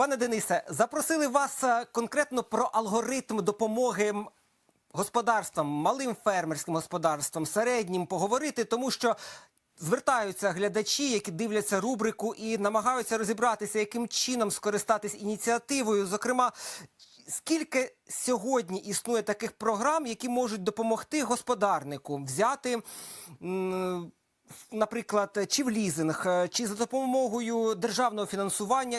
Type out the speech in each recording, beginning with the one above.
Пане Денисе, запросили вас е, конкретно про алгоритм допомоги господарствам, малим фермерським господарствам, середнім поговорити, тому що звертаються глядачі, які дивляться рубрику і намагаються розібратися, яким чином скористатись ініціативою. Зокрема, скільки сьогодні існує таких програм, які можуть допомогти господарнику взяти. Наприклад, чи в лізинг, е, чи за допомогою державного фінансування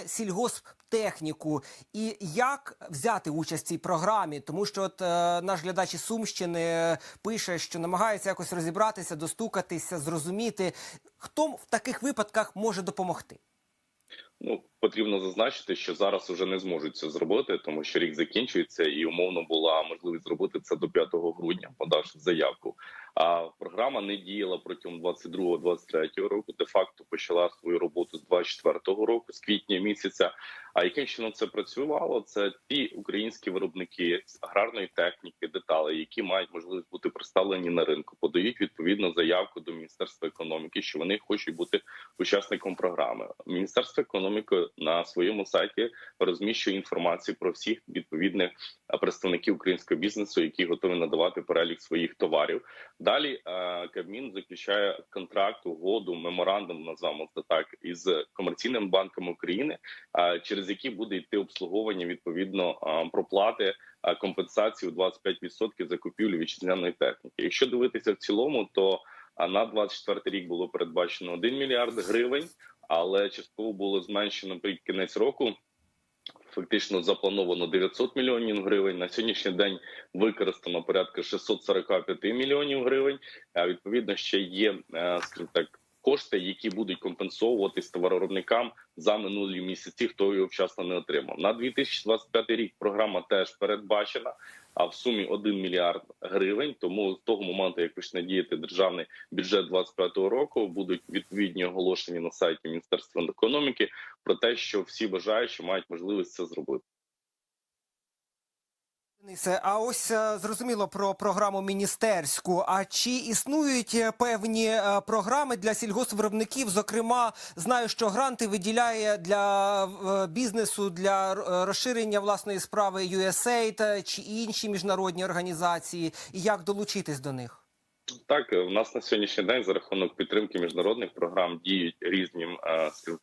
сільгосптехніку, і як взяти участь в цій програмі, тому що от е, наш глядач із Сумщини пише, що намагається якось розібратися, достукатися, зрозуміти, хто в таких випадках може допомогти. Ну потрібно зазначити, що зараз уже не зможуть це зробити, тому що рік закінчується, і умовно була можливість зробити це до 5 грудня, подавши заявку. А програма не діяла протягом 22-23 року. Де факто почала свою роботу з 24 року, з квітня місяця. А яким чином це працювало? Це ті українські виробники з аграрної техніки, деталей, які мають можливість бути представлені на ринку, подають відповідну заявку до міністерства економіки, що вони хочуть бути учасником програми. Міністерство економіки на своєму сайті розміщує інформацію про всіх відповідних представників українського бізнесу, які готові надавати перелік своїх товарів. Далі е, Кабмін заключає контракт, угоду, меморандум називаємо це так із комерційними банками України, е, через які буде йти обслуговування відповідно е, проплати компенсації у 25% закупівлі вітчизняної техніки. Якщо дивитися в цілому, то на 24 рік було передбачено 1 мільярд гривень, але частково було зменшено під кінець року. Фактично заплановано 900 мільйонів гривень. На сьогоднішній день використано порядка 645 мільйонів гривень. А відповідно ще є, е, скажімо так, кошти, які будуть компенсовуватись товаровиробникам за минулі місяці, хто його вчасно не отримав. На 2025 рік програма теж передбачена. А в сумі 1 мільярд гривень. Тому з того моменту, як почне діяти державний бюджет 2025 року, будуть відповідні оголошення на сайті Міністерства економіки про те, що всі бажаючі мають можливість це зробити. Денисе, а ось е, зрозуміло про програму міністерську. А чи існують е, певні е, програми для сільгоспвиробників? Зокрема, знаю, що гранти виділяє для бізнесу для розширення власної справи USAID чи інші міжнародні організації, і як долучитись до них? Так, в нас на сьогоднішній день за рахунок підтримки міжнародних програм діють різні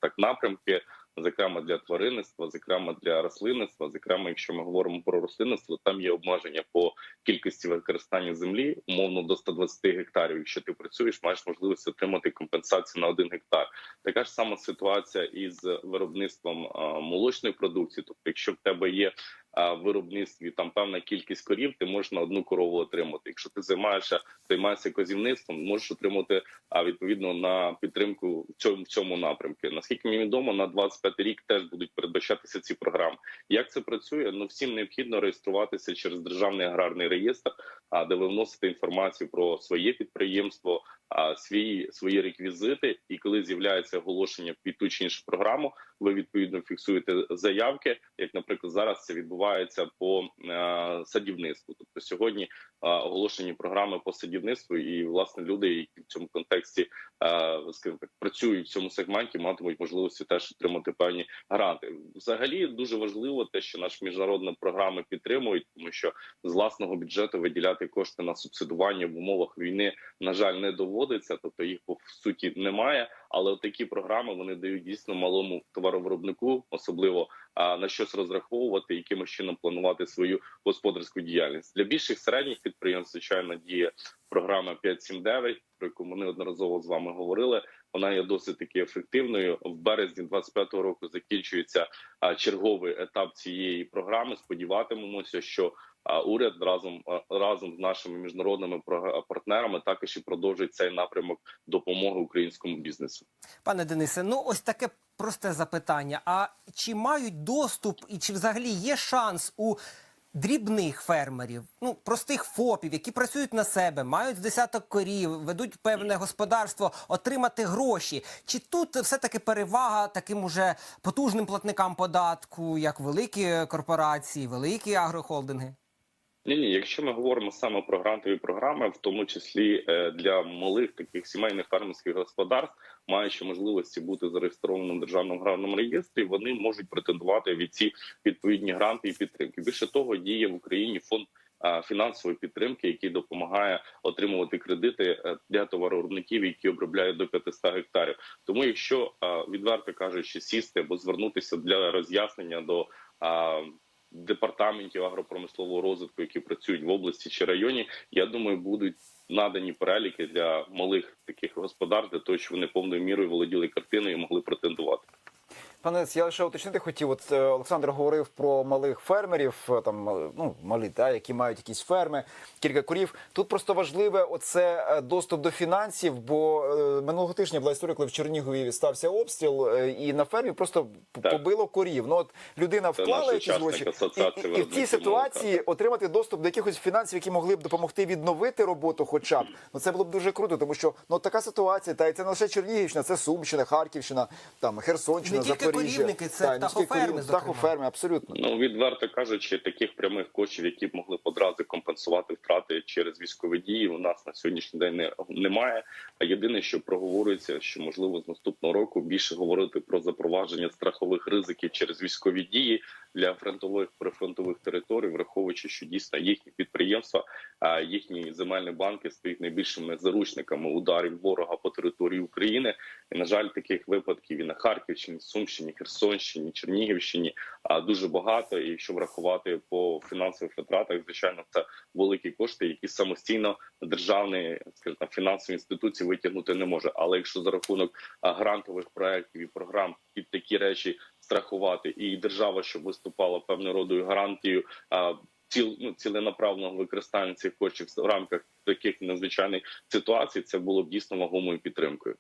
так напрямки. Зокрема для тваринництва, зокрема для рослинництва. Зокрема, якщо ми говоримо про рослинництво, там є обмеження по кількості використання землі, умовно до 120 гектарів. Якщо ти працюєш, маєш можливість отримати компенсацію на один гектар. Така ж сама ситуація із виробництвом молочної продукції. Тобто, якщо в тебе є виробництві там певна кількість корів, ти можеш на одну корову отримати. Якщо ти займаєшся займаєшся козівництвом, можеш отримати а відповідно на підтримку в цьому в цьому напрямку. Наскільки мені відомо, на 25 рік теж будуть передбачатися ці програми. Як це працює? Ну всім необхідно реєструватися через державний аграрний реєстр, а де ви вносите інформацію про своє підприємство, а свої свої реквізити. І коли з'являється оголошення під ту чи іншу програму, ви відповідно фіксуєте заявки. Як, наприклад, зараз це відбувається по е, садівництву. Тобто сьогодні е, оголошені програми по садівництву, і власне люди, які в цьому контексті е, скажімо так працюють в цьому сегменті, матимуть можливості теж отримати певні гранти. Взагалі дуже важливо те, що наші міжнародні програми підтримують, тому що з власного бюджету виділяти кошти на субсидування в умовах війни на жаль не доводиться, тобто їх по суті немає. Але такі програми вони дають дійсно малому товаровиробнику, особливо на щось розраховувати, якимось чином планувати свою господарську діяльність для більших середніх підприємств. Звичайно, діє програма 5.7.9, про яку ми неодноразово з вами говорили. Вона є досить таки ефективною. В березні 25-го року закінчується черговий етап цієї програми. Сподіватимемося, що уряд разом разом з нашими міжнародними партнерами також і продовжить цей напрямок допомоги українському бізнесу. Пане Денисе, ну ось таке просте запитання. А чи мають доступ і чи взагалі є шанс у дрібних фермерів, ну простих ФОПів, які працюють на себе, мають десяток корів, ведуть певне господарство, отримати гроші? Чи тут все-таки перевага таким уже потужним платникам податку, як великі корпорації, великі агрохолдинги? Ні, ні, якщо ми говоримо саме про грантові програми, в тому числі е, для малих таких сімейних фермерських господарств, маючи можливості бути зареєстрованим в державному аграрному реєстрі, вони можуть претендувати від ці відповідні гранти і підтримки. Більше того, діє в Україні фонд фінансової підтримки, який допомагає отримувати кредити е, для товаровиробників, які обробляють до 500 гектарів. Тому, якщо відверто кажучи, сісти або звернутися для роз'яснення до департаментів агропромислового розвитку, які працюють в області чи районі, я думаю, будуть надані переліки для малих таких господарств, для того, щоб вони повною мірою володіли картиною і могли претендувати. Пане, я лише уточнити хотів. От е, Олександр говорив про малих фермерів, е, там е, ну малі, та які мають якісь ферми, кілька корів. Тут просто важливе оце доступ до фінансів. Бо минулого тижня була історія, коли в Чернігові стався обстріл, і на фермі просто Так. побило корів. Ну от людина вклала якісь гроші, і, і, і в цій ситуації отримати доступ до якихось фінансів, які могли б допомогти відновити роботу, хоча б ну це було б дуже круто, тому що ну така ситуація, та і це не лише Чернігівщина, це Сумщина, Харківщина, там Херсонщина, Не тільки Запоріжжя. корівники, це Та, птахоферми, корів- птахоферми, абсолютно. Ну відверто кажучи, таких прямих коштів, які б могли б одразу компенсувати втрати через військові дії, у нас на сьогоднішній день не, немає. А єдине, що проговорюється, що можливо з наступного року більше говорити про запровадження страхових ризиків через військові дії для фронтових прифронтових територій, враховуючи, що дійсно їхні підприємства, їхні земельні банки стають найбільшими заручниками ударів ворога по території України. І на жаль, таких випадків і на Харківщині, Сумщині, Херсонщині, Чернігівщині дуже багато. І якщо врахувати по фінансових витратах, звичайно, це великі кошти, які самостійно державні скажімо, фінансові інституції витягнути не може. Але якщо за рахунок грантових проєктів і програм під такі речі страхувати, і держава, щоб виступала певною родою гарантією. Ціл ну ціленаправленого використання цих коштів в рамках таких надзвичайних ситуацій, це було б дійсно вагомою підтримкою.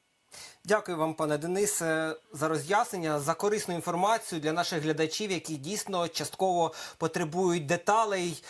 Дякую вам, пане Денисе, за роз'яснення, за корисну інформацію для наших глядачів, які дійсно частково потребують деталей.